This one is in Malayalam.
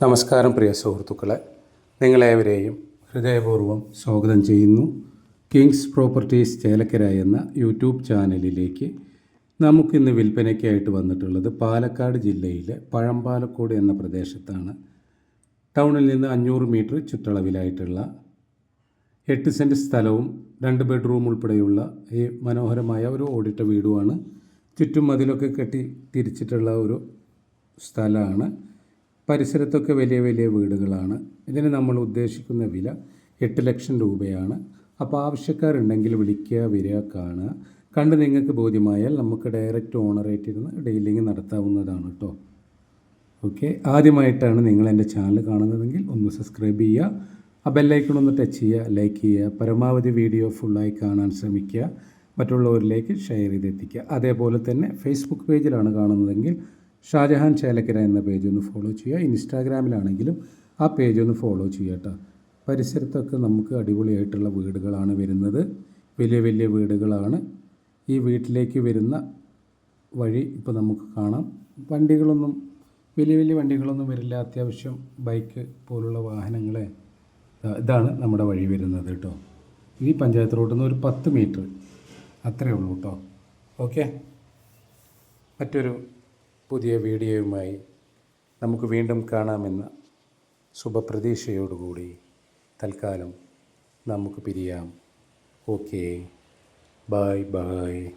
നമസ്കാരം പ്രിയ സുഹൃത്തുക്കളെ. നിങ്ങളേവരെയും ഹൃദയപൂർവം സ്വാഗതം ചെയ്യുന്നു. കിങ്സ് പ്രോപ്പർട്ടീസ് ചേലക്കര എന്ന യൂട്യൂബ് ചാനലിലേക്ക് നമുക്കിന്ന് വിൽപ്പനയ്ക്കായിട്ട് വന്നിട്ടുള്ളത് പാലക്കാട് ജില്ലയിലെ പഴമ്പാലക്കോട് എന്ന പ്രദേശത്താണ്. ടൗണിൽ നിന്ന് അഞ്ഞൂറ് മീറ്റർ ചുറ്റളവിലായിട്ടുള്ള എട്ട് സെന്റ് സ്ഥലവും രണ്ട് ബെഡ്റൂം ഉൾപ്പെടെയുള്ള ഈ മനോഹരമായ ഒരു ഓടിട്ട വീടുമാണ്. ചുറ്റും മതിലൊക്കെ കെട്ടി തിരിച്ചിട്ടുള്ള ഒരു സ്ഥലമാണ്. പരിസരത്തൊക്കെ വലിയ വലിയ വീടുകളാണ്. ഇതിന് നമ്മൾ ഉദ്ദേശിക്കുന്ന വില എട്ട് ലക്ഷം രൂപയാണ്. അപ്പോൾ ആവശ്യക്കാരുണ്ടെങ്കിൽ വിളിക്കുക വരിക കാണുക. കണ്ട് നിങ്ങൾക്ക് ബോധ്യമായാൽ നമുക്ക് ഡയറക്റ്റ് ഓണറേറ്റ് ഇരുന്ന് ഡീലിംഗ് നടത്താവുന്നതാണ് കേട്ടോ ഓക്കെ ആദ്യമായിട്ടാണ് നിങ്ങൾ എന്റെ ചാനൽ കാണുന്നതെങ്കിൽ ഒന്ന് സബ്സ്ക്രൈബ് ചെയ്യുക. ആ ബെല്ലൈക്കൺ ഒന്ന് ടച്ച് ചെയ്യുക ലൈക്ക് ചെയ്യുക. പരമാവധി വീഡിയോ ഫുള്ളായി കാണാൻ ശ്രമിക്കുക. മറ്റുള്ളവരിലേക്ക് ഷെയർ ചെയ്തെത്തിക്കുക. അതേപോലെ തന്നെ ഫേസ്ബുക്ക് പേജിലാണ് കാണുന്നതെങ്കിൽ ഷാജഹാൻ ചേലക്കര എന്ന പേജ് ഒന്ന് ഫോളോ ചെയ്യുക. ഇൻസ്റ്റാഗ്രാമിലാണെങ്കിലും ആ പേജ് ഒന്ന് ഫോളോ ചെയ്യുക കേട്ടോ പരിസരത്തൊക്കെ നമുക്ക് അടിപൊളിയായിട്ടുള്ള വീടുകളാണ് വരുന്നത്. വലിയ വലിയ വീടുകളാണ്. ഈ വീട്ടിലേക്ക് വരുന്ന വഴി ഇപ്പോൾ നമുക്ക് കാണാം. വണ്ടികളൊന്നും വലിയ വലിയ വണ്ടികളൊന്നും വരില്ല. അത്യാവശ്യം ബൈക്ക് പോലുള്ള വാഹനങ്ങളെ ഇതാണ് നമ്മുടെ വഴി വരുന്നത് കേട്ടോ ഈ പഞ്ചായത്ത് റോഡിൽ നിന്ന് ഒരു പത്ത് മീറ്റർ. അത്രയേ ഉള്ളൂ കേട്ടോ ഓക്കെ? മറ്റൊരു പുതിയ വീഡിയോയുമായി നമുക്ക് വീണ്ടും കാണാമെന്ന ശുഭപ്രതീക്ഷയോടുകൂടി തൽക്കാലം നമുക്ക് പിരിയാം. ഓക്കേ. Bye bye